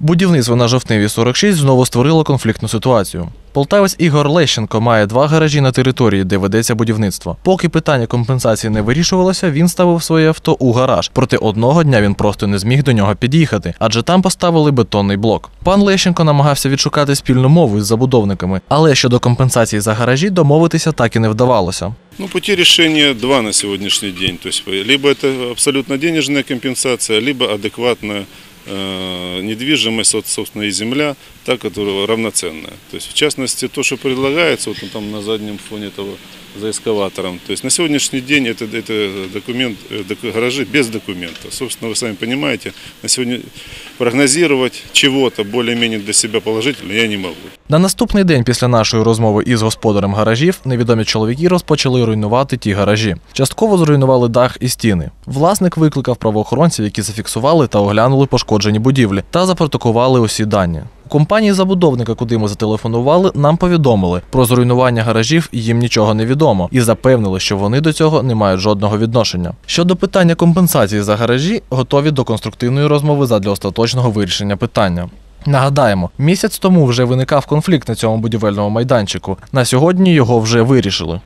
Будівництво на жовтневі 46 знову створило конфліктну ситуацію. Полтавець Ігор Лещенко має два гаражі на території, де ведеться будівництво. Поки питання компенсації не вирішувалося, він ставив своє авто у гараж. Проте одного дня він просто не зміг до нього під'їхати, адже там поставили бетонний блок. Пан Лещенко намагався відшукати спільну мову із забудовниками, але щодо компенсації за гаражі домовитися так і не вдавалося. Ну, пути решения два на сегодняшний день. То есть, либо это абсолютно денежная компенсация, либо адекватная недвижимость, вот, собственно, и земля, та, которая равноценная. То есть, в частности, то, что предлагается, вот там на заднем фоне того за эскаватором. То есть на сегодняшний день это, это документ, э, гаражи без документа. Собственно, вы сами понимаете, на сегодня прогнозировать чего-то более-менее для себя положительно я не могу. На наступний день після нашої розмови із господарем гаражів невідомі чоловіки розпочали руйнувати ті гаражі. Частково зруйнували дах і стіни. Власник викликав правоохоронців, які зафіксували та оглянули пошкоджені будівлі та запротокували усі дані. У компанії забудовника, куди ми зателефонували, нам повідомили про зруйнування гаражів їм нічого не відомо і запевнили, що вони до цього не мають жодного відношення. Щодо питання компенсації за гаражі, готові до конструктивної розмови задля остаточного вирішення питання. Нагадаємо, місяць тому вже виникав конфлікт на цьому будівельному майданчику. На сьогодні його вже вирішили.